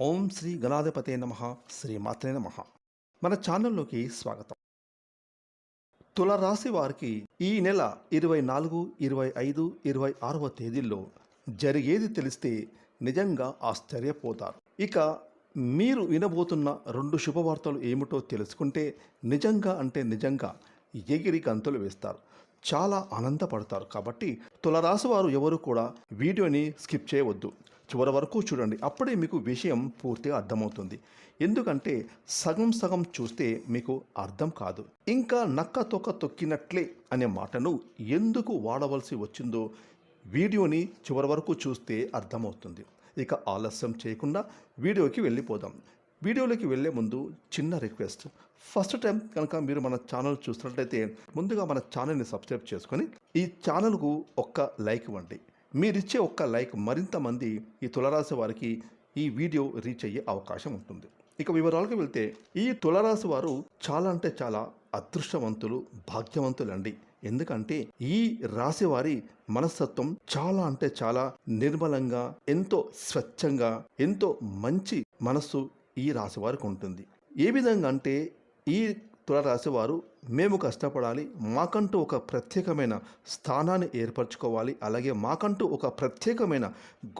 ఓం శ్రీ గణాధిపతే నమ. శ్రీ మాత్రే నమ. మన ఛానల్లోకి స్వాగతం. తులరాశి వారికి ఈ నెల ఇరవై నాలుగు ఇరవై ఐదు ఇరవై ఆరవ తేదీల్లో జరిగేది తెలిస్తే నిజంగా ఆశ్చర్యపోతారు. ఇక మీరు వినబోతున్న రెండు శుభవార్తలు ఏమిటో తెలుసుకుంటే నిజంగా అంటే నిజంగా ఎగిరి గంతులు వేస్తారు. చాలా ఆనందపడతారు కాబట్టి తులరాశి వారు ఎవరు కూడా వీడియోని స్కిప్ చేయవద్దు. చివరి వరకు చూడండి. అప్పుడే మీకు విషయం పూర్తిగా అర్థమవుతుంది. ఎందుకంటే సగం సగం చూస్తే మీకు అర్థం కాదు. ఇంకా నక్క తొక్క తొక్కినట్లే అనే మాటను ఎందుకు వాడవలసి వచ్చిందో వీడియోని చివరి వరకు చూస్తే అర్థమవుతుంది. ఇక ఆలస్యం చేయకుండా వీడియోకి వెళ్ళిపోదాం. వీడియోలోకి వెళ్ళే ముందు చిన్న రిక్వెస్ట్. ఫస్ట్ టైం కనుక మీరు మన ఛానల్ చూస్తున్నట్లయితే ముందుగా మన ఛానల్ని సబ్స్క్రైబ్ చేసుకొని ఈ ఛానల్కు ఒక్క లైక్ ఇవ్వండి. మీరిచ్చే ఒక్క లైక్ మరింత మంది ఈ తులరాశి వారికి ఈ వీడియో రీచ్ అయ్యే అవకాశం ఉంటుంది. ఇక వివరాలకు వెళ్తే ఈ తులరాశి వారు చాలా అంటే చాలా అదృష్టవంతులు భాగ్యవంతులండి. ఎందుకంటే ఈ రాశి వారి మనస్తత్వం చాలా అంటే చాలా నిర్మలంగా ఎంతో స్వచ్ఛంగా ఎంతో మంచి మనస్సు ఈ రాశి వారికి ఉంటుంది. ఏ విధంగా అంటే ఈ తులరాశి వారు మేము కష్టపడాలి మాకంటూ ఒక ప్రత్యేకమైన స్థానాన్ని ఏర్పరచుకోవాలి అలాగే మాకంటూ ఒక ప్రత్యేకమైన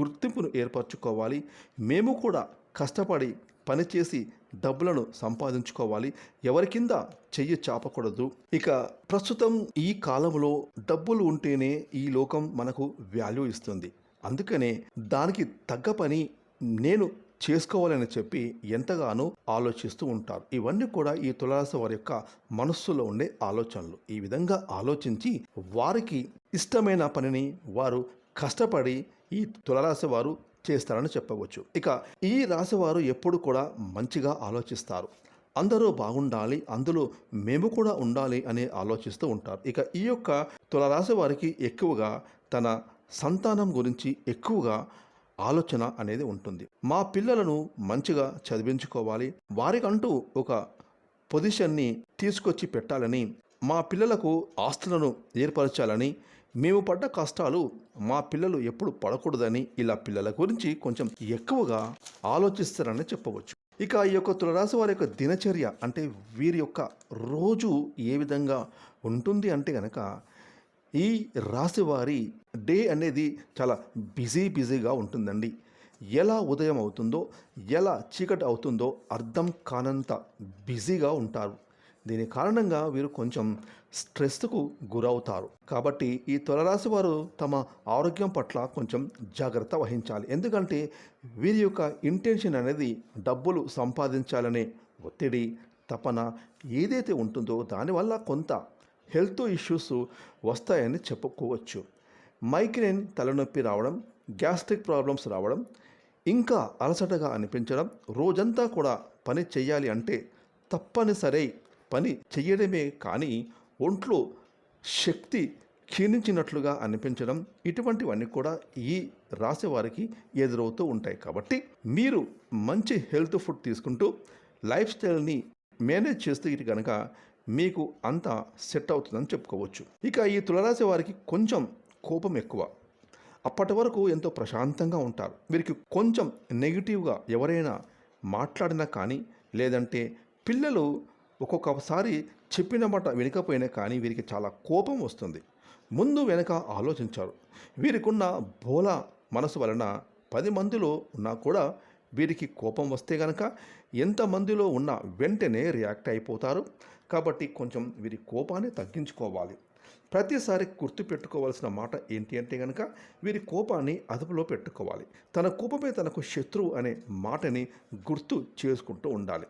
గుర్తింపును ఏర్పరచుకోవాలి. మేము కూడా కష్టపడి పనిచేసి డబ్బులను సంపాదించుకోవాలి. ఎవరి కింద చెయ్యి చాపకూడదు. ఇక ప్రస్తుతం ఈ కాలంలో డబ్బులు ఉంటేనే ఈ లోకం మనకు వాల్యూ ఇస్తుంది. అందుకనే దానికి తగ్గ పని నేను చేసుకోవాలని చెప్పి ఎంతగానో ఆలోచిస్తూ ఉంటారు. ఇవన్నీ కూడా ఈ తులరాశి వారి యొక్క మనస్సులో ఉండే ఆలోచనలు. ఈ విధంగా ఆలోచించి వారికి ఇష్టమైన పనిని వారు కష్టపడి ఈ తులరాశి వారు చేస్తారని చెప్పవచ్చు. ఇక ఈ రాశి వారు ఎప్పుడు కూడా మంచిగా ఆలోచిస్తారు. అందరూ బాగుండాలి అందులో మేము కూడా ఉండాలి అని ఆలోచిస్తూ ఉంటారు. ఇక ఈ యొక్క తులరాశి వారికి ఎక్కువగా తన సంతానం గురించి ఎక్కువగా ఆలోచన అనేది ఉంటుంది. మా పిల్లలను మంచిగా చదివించుకోవాలి. వారికంటూ ఒక పొజిషన్ని తీసుకొచ్చి పెట్టాలని మా పిల్లలకు ఆస్తులను ఏర్పరచాలని మేము పడ్డ కష్టాలు మా పిల్లలు ఎప్పుడు పడకూడదని ఇలా పిల్లల గురించి కొంచెం ఎక్కువగా ఆలోచిస్తారని చెప్పవచ్చు. ఇక ఈ యొక్క తులరాశి వారి యొక్క దినచర్య అంటే వీరి యొక్క రోజు ఏ విధంగా ఉంటుంది అంటే కనుక ఈ రాశి వారి డే అనేది చాలా బిజీ బిజీగా ఉంటుందండి. ఎలా ఉదయం అవుతుందో ఎలా చీకటి అవుతుందో అర్థం కానంత బిజీగా ఉంటారు. దీని కారణంగా వీరు కొంచెం స్ట్రెస్కు గురవుతారు. కాబట్టి ఈ తులరాశి వారు తమ ఆరోగ్యం పట్ల కొంచెం జాగ్రత్త వహించాలి. ఎందుకంటే వీరి యొక్క ఇంటెన్షన్ అనేది డబ్బులు సంపాదించాలనే ఒత్తిడి తపన ఏదైతే ఉంటుందో దానివల్ల కొంత హెల్త్ ఇష్యూస్ వస్తాయని చెప్పుకోవచ్చు. మైగ్రేన్ తలనొప్పి రావడం గ్యాస్ట్రిక్ ప్రాబ్లమ్స్ రావడం ఇంకా అలసటగా అనిపించడం రోజంతా కూడా పని చేయాలి అంటే తప్పనిసరి పని చేయడమే కానీ ఒంట్లో శక్తి క్షీణించినట్లుగా అనిపించడం ఇటువంటివన్నీ కూడా ఈ రాశి వారికి ఎదురవుతూ ఉంటాయి. కాబట్టి మీరు మంచి హెల్త్ ఫుడ్ తీసుకుంటూ లైఫ్ స్టైల్ని మేనేజ్ చేస్తే కనుక మీకు అంతా సెట్ అవుతుందని చెప్పుకోవచ్చు. ఇక ఈ తులరాశి వారికి కొంచెం కోపం ఎక్కువ. అప్పటి వరకు ఎంతో ప్రశాంతంగా ఉంటారు. వీరికి కొంచెం నెగిటివ్గా ఎవరైనా మాట్లాడినా కానీ లేదంటే పిల్లలు ఒక్కొక్కసారి చెప్పిన మాట వినకపోయినా కానీ వీరికి చాలా కోపం వస్తుంది. ముందు వెనక ఆలోచించారు. వీరికున్న బోల మనసు వలన పది మందిలో ఉన్నా కూడా వీరికి కోపం వస్తే గనక ఎంతమందిలో ఉన్న వెంటనే రియాక్ట్ అయిపోతారు. కాబట్టి కొంచెం వీరి కోపాన్ని తగ్గించుకోవాలి. ప్రతిసారి గుర్తు పెట్టుకోవాల్సిన మాట ఏంటి అంటే కనుక వీరి కోపాన్ని అదుపులో పెట్టుకోవాలి. తన కోపమే తనకు శత్రువు అనే మాటని గుర్తు చేసుకుంటూ ఉండాలి.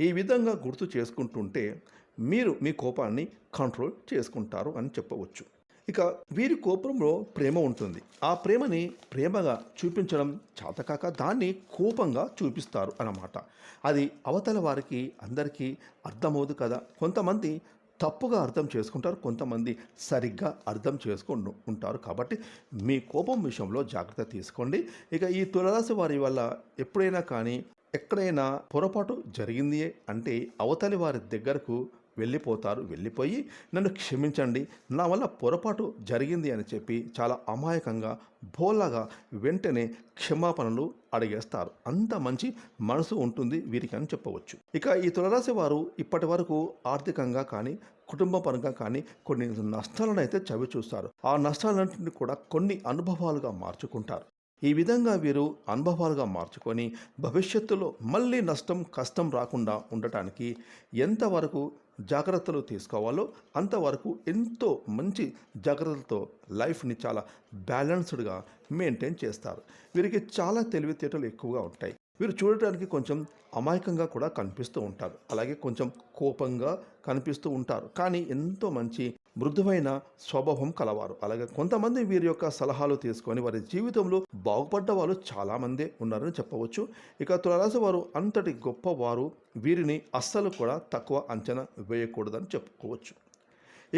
ఈ విధంగా గుర్తు చేసుకుంటుంటే మీరు మీ కోపాన్ని కంట్రోల్ చేసుకుంటారు అని చెప్పవచ్చు. ఇక వీరి కోపంలో ప్రేమ ఉంటుంది. ఆ ప్రేమని ప్రేమగా చూపించడం చేతకాక దాన్ని కోపంగా చూపిస్తారు అన్నమాట. అది అవతల వారికి అందరికీ అర్థమవుదు కదా. కొంతమంది తప్పుగా అర్థం చేసుకుంటారు కొంతమంది సరిగ్గా అర్థం చేసుకుంటూ ఉంటారు కాబట్టి మీ కోపం విషయంలో జాగ్రత్త తీసుకోండి. ఇక ఈ తులరాశి వారి వల్ల ఎప్పుడైనా కానీ ఎక్కడైనా పొరపాటు జరిగింది అంటే అవతలి వారి దగ్గరకు వెళ్ళిపోతారు వెళ్ళిపోయి నన్ను క్షమించండి నా వల్ల పొరపాటు జరిగింది అని చెప్పి చాలా అమాయకంగా భోలాగా వెంటనే క్షమాపణలు అడిగేస్తారు. అంత మంచి మనసు ఉంటుంది వీరికి అని చెప్పవచ్చు. ఇక ఈ తులరాశి వారు ఇప్పటి వరకు ఆర్థికంగా కానీ కుటుంబ పరంగా కానీ కొన్ని నష్టాలను అయితే చవి చూస్తారు ఆ నష్టాలన్నింటినీ కూడా కొన్ని అనుభవాలుగా మార్చుకుంటారు. ఈ విధంగా వీరు అనుభవాలుగా మార్చుకొని భవిష్యత్తులో మళ్ళీ నష్టం కష్టం రాకుండా ఉండటానికి ఎంతవరకు జాగ్రత్తలు తీసుకోవాలో అంతవరకు ఎంతో మంచి జాగ్రత్తలతో లైఫ్ని చాలా బ్యాలెన్స్డ్గా మెయింటైన్ చేస్తారు. వీరికి చాలా తెలివితేటలు ఎక్కువగా ఉంటాయి. వీరు చూడటానికి కొంచెం అమాయకంగా కూడా కనిపిస్తూ ఉంటారు. అలాగే కొంచెం కోపంగా కనిపిస్తూ ఉంటారు. కానీ ఎంతో మంచి మృదువైన స్వభావం కలవారు. అలాగే కొంతమంది వీరి యొక్క సలహాలు తీసుకొని వారి జీవితంలో బాగుపడ్డ వాళ్ళు చాలామందే ఉన్నారని చెప్పవచ్చు. ఇక తులరాశి వారు అంతటి గొప్పవారు వీరిని అస్సలు కూడా తక్కువ అంచనా వేయకూడదని చెప్పుకోవచ్చు.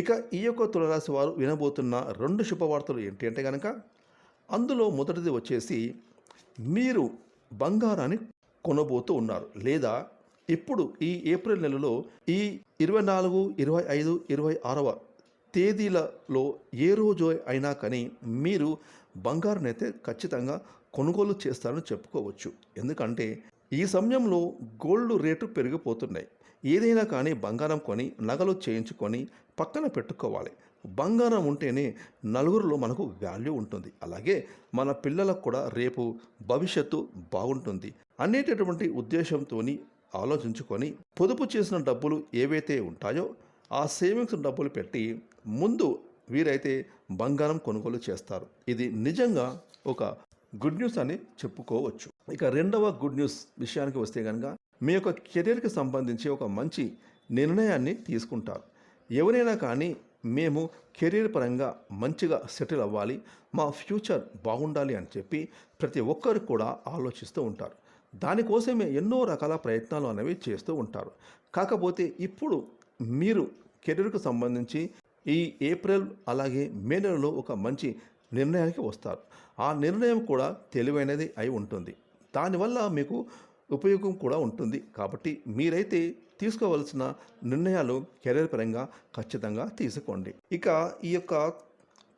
ఇక ఈ యొక్క తులరాశి వారు వినబోతున్న రెండు శుభవార్తలు ఏంటి అంటే కనుక అందులో మొదటిది వచ్చేసి మీరు బంగారాన్ని కొనబోతూ ఉన్నారు. లేదా ఇప్పుడు ఈ ఏప్రిల్ నెలలో ఈ ఇరవై నాలుగు ఇరవై ఐదు ఇరవై ఆరవ తేదీలలో ఏ రోజు అయినా కానీ మీరు బంగారం అయితే ఖచ్చితంగా కొనుగోలు చేస్తారని చెప్పుకోవచ్చు. ఎందుకంటే ఈ సమయంలో గోల్డ్ రేటు పెరిగిపోతున్నాయి. ఏదైనా కానీ బంగారం కొని నగలు చేయించుకొని పక్కన పెట్టుకోవాలి. బంగారం ఉంటేనే నలుగురిలో మనకు వాల్యూ ఉంటుంది. అలాగే మన పిల్లలకు కూడా రేపు భవిష్యత్తు బాగుంటుంది. అనేటటువంటి ఉద్దేశంతో ఆలోచించుకొని పొదుపు చేసిన డబ్బులు ఏవైతే ఉంటాయో ఆ సేవింగ్స్ డబ్బులు పెట్టి ముందు వీరైతే బంగారం కొనుగోలు చేస్తారు. ఇది నిజంగా ఒక గుడ్ న్యూస్ అని చెప్పుకోవచ్చు. ఇక రెండవ గుడ్ న్యూస్ విషయానికి వస్తే కనుక మీ యొక్క కెరీర్కి సంబంధించి ఒక మంచి నిర్ణయాన్ని తీసుకుంటారు. ఎవరైనా కానీ మేము కెరీర్ పరంగా మంచిగా సెటిల్ అవ్వాలి మా ఫ్యూచర్ బాగుండాలి అని చెప్పి ప్రతి ఒక్కరు కూడా ఆలోచిస్తూ ఉంటారు. దానికోసమే ఎన్నో రకాల ప్రయత్నాలు అనేవి చేస్తూ ఉంటారు. కాకపోతే ఇప్పుడు మీరు కెరీర్కు సంబంధించి ఈ ఏప్రిల్ అలాగే మే నెలలో ఒక మంచి నిర్ణయానికి వస్తారు. ఆ నిర్ణయం కూడా తెలివైనది అయి ఉంటుంది. దానివల్ల మీకు ఉపయోగం కూడా ఉంటుంది. కాబట్టి మీరైతే తీసుకోవలసిన నిర్ణయాలు కెరీర్ పరంగా ఖచ్చితంగా తీసుకోండి. ఇక ఈ యొక్క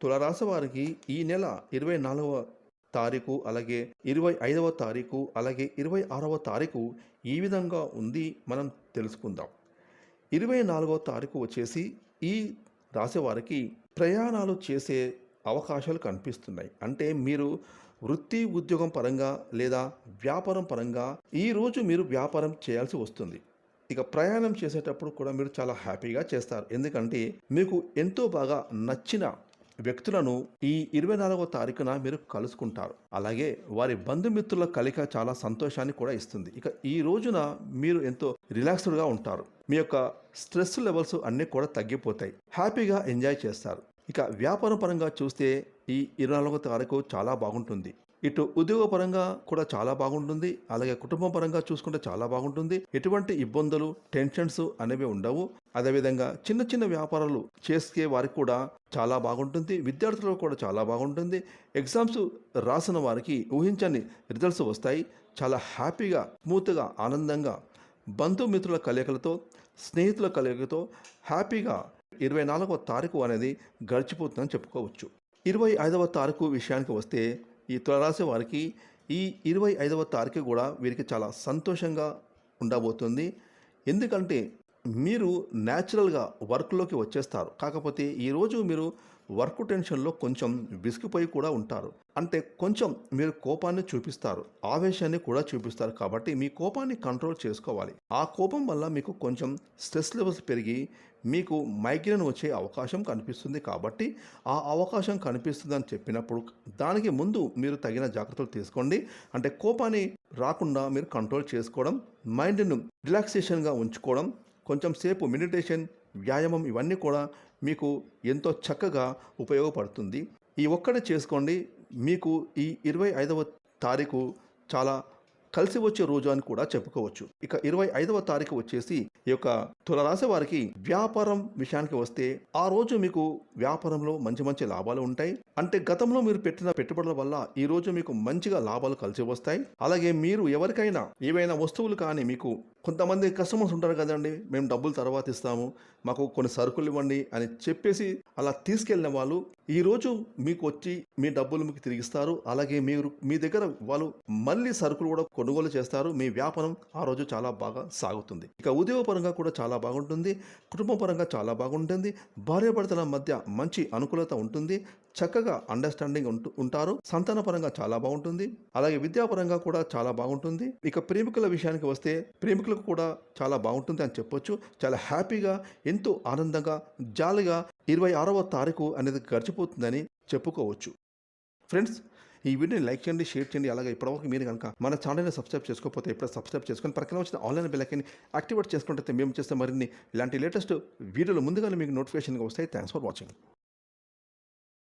తులరాశి వారికి ఈ నెల ఇరవై నాలుగవ తారీఖు అలాగే ఇరవై ఐదవ తారీఖు అలాగే ఇరవై ఆరవ తారీఖు ఈ విధంగా ఉంది. మనం తెలుసుకుందాం. ఇరవై నాలుగవ తారీఖు వచ్చేసి ఈ రాసేవారికి ప్రయాణాలు చేసే అవకాశాలు కనిపిస్తున్నాయి. అంటే మీరు వృత్తి ఉద్యోగం పరంగా లేదా వ్యాపారం పరంగా ఈరోజు మీరు వ్యాపారం చేయాల్సి వస్తుంది. ఇక ప్రయాణం చేసేటప్పుడు కూడా మీరు చాలా హ్యాపీగా చేస్తారు. ఎందుకంటే మీకు ఎంతో బాగా నచ్చిన వ్యక్తులను ఈ ఇరవై నాలుగవ తారీఖున మీరు కలుసుకుంటారు. అలాగే వారి బంధుమిత్రుల కలిక చాలా సంతోషాన్ని కూడా ఇస్తుంది. ఇక ఈ రోజున మీరు ఎంతో రిలాక్స్డ్గా ఉంటారు. మీ యొక్క స్ట్రెస్ లెవెల్స్ అన్నీ కూడా తగ్గిపోతాయి. హ్యాపీగా ఎంజాయ్ చేస్తారు. ఇక వ్యాపారం పరంగా చూస్తే ఈ ఇరవై నాలుగో తారీఖు చాలా బాగుంటుంది. ఇటు ఉద్యోగపరంగా కూడా చాలా బాగుంటుంది. అలాగే కుటుంబం పరంగా చూసుకుంటే చాలా బాగుంటుంది. ఎటువంటి ఇబ్బందులు టెన్షన్స్ అనేవి ఉండవు. అదేవిధంగా చిన్న చిన్న వ్యాపారాలు చేసే వారికి కూడా చాలా బాగుంటుంది. విద్యార్థులకు కూడా చాలా బాగుంటుంది. ఎగ్జామ్స్ రాసిన వారికి ఊహించని రిజల్ట్స్ వస్తాయి. చాలా హ్యాపీగా స్మూత్గా ఆనందంగా బంధుమిత్రుల కలయికలతో స్నేహితుల కలయికతో హ్యాపీగా ఇరవై నాలుగవ తారీఖు అనేది గడిచిపోతుందని చెప్పుకోవచ్చు. ఇరవై ఐదవ తారీఖు విషయానికి వస్తే ఈ తులరాశి వారికి ఈ ఇరవై ఐదవ తారీఖు కూడా వీరికి చాలా సంతోషంగా ఉండబోతుంది. ఎందుకంటే మీరు న్యాచురల్గా వర్క్లోకి వచ్చేస్తారు. కాకపోతే ఈరోజు మీరు వర్క్ టెన్షన్లో కొంచెం విసిగిపోయి కూడా ఉంటారు. అంటే కొంచెం మీరు కోపాన్ని చూపిస్తారు. ఆవేశాన్ని కూడా చూపిస్తారు కాబట్టి మీ కోపాన్ని కంట్రోల్ చేసుకోవాలి. ఆ కోపం వల్ల మీకు కొంచెం స్ట్రెస్ లెవెల్స్ పెరిగి మీకు మైగ్రేన్ వచ్చే అవకాశం కనిపిస్తుంది కాబట్టి ఆ అవకాశం కనిపిస్తుందని చెప్పినప్పుడు దానికి ముందు మీరు తగిన జాగ్రత్తలు తీసుకోండి. అంటే కోపాన్ని రాకుండా మీరు కంట్రోల్ చేసుకోవడం మైండ్ను రిలాక్సేషన్గా ఉంచుకోవడం కొంచెం సేపు మెడిటేషన్ వ్యాయామం ఇవన్నీ కూడా మీకు ఎంతో చక్కగా ఉపయోగపడుతుంది. ఈ ఒక్కటి చేసుకోండి మీకు ఈ ఇరవై ఐదవ తారీఖు చాలా కలిసి వచ్చే రోజు అని కూడా చెప్పుకోవచ్చు. ఇక ఇరవై ఐదవ తారీఖు వచ్చేసి ఈ యొక్క తులరాశి వారికి వ్యాపారం విషయానికి వస్తే ఆ రోజు మీకు వ్యాపారంలో మంచి మంచి లాభాలు ఉంటాయి. అంటే గతంలో మీరు పెట్టిన పెట్టుబడుల వల్ల ఈ రోజు మీకు మంచిగా లాభాలు కలిసి వస్తాయి. అలాగే మీరు ఎవరికైనా ఏవైనా వస్తువులు కానీ మీకు కొంతమంది కస్టమర్స్ ఉంటారు కదండి. మేము డబ్బులు తర్వాత ఇస్తాము. మాకు కొన్ని సరుకులు ఇవ్వండి అని చెప్పేసి అలా తీసుకెళ్ళిన వాళ్ళు ఈ రోజు మీకు వచ్చి మీ డబ్బులు మీకు తిరిగిస్తారు. అలాగే మీరు మీ దగ్గర వాళ్ళు మళ్ళీ సరుకులు కూడా కొనుగోలు చేస్తారు. మీ వ్యాపారం ఆ రోజు చాలా బాగా సాగుతుంది. ఇక ఉద్యోగపరంగా కూడా చాలా బాగుంటుంది. కుటుంబపరంగా చాలా బాగుంటుంది. భార్యాభర్తల మధ్య మంచి అనుకూలత ఉంటుంది. చక్కగా అండర్స్టాండింగ్ ఉంటు ఉంటారు. సంతాన పరంగా చాలా బాగుంటుంది. అలాగే విద్యాపరంగా కూడా చాలా బాగుంటుంది. ఇక ప్రేమికుల విషయానికి వస్తే ప్రేమికులకు కూడా చాలా బాగుంటుంది అని చెప్పొచ్చు. చాలా హ్యాపీగా ఎంతో ఆనందంగా జాలిగా ఇరవై ఆరవ తారీఖు అనేది గడిచిపోతుందని చెప్పుకోవచ్చు. ఫ్రెండ్స్ ఈ వీడియోని లైక్ చేయండి షేర్ చేయండి. అలాగే ఇప్పటివరకు మీరు కనుక మన ఛానల్ని సబ్స్క్రైబ్ చేసుకోకపోతే ఇప్పుడు సబ్స్క్రైబ్ చేసుకొని పక్కన వచ్చిన ఆన్లైన్ బిల్లకని యాక్టివేట్ చేసుకుంటే మేము చేస్తే మరిన్ని ఇలాంటి లేటెస్ట్ వీడియోలు ముందుగానే మీకు నోటిఫికేషన్గా వస్తాయి. Thanks for watching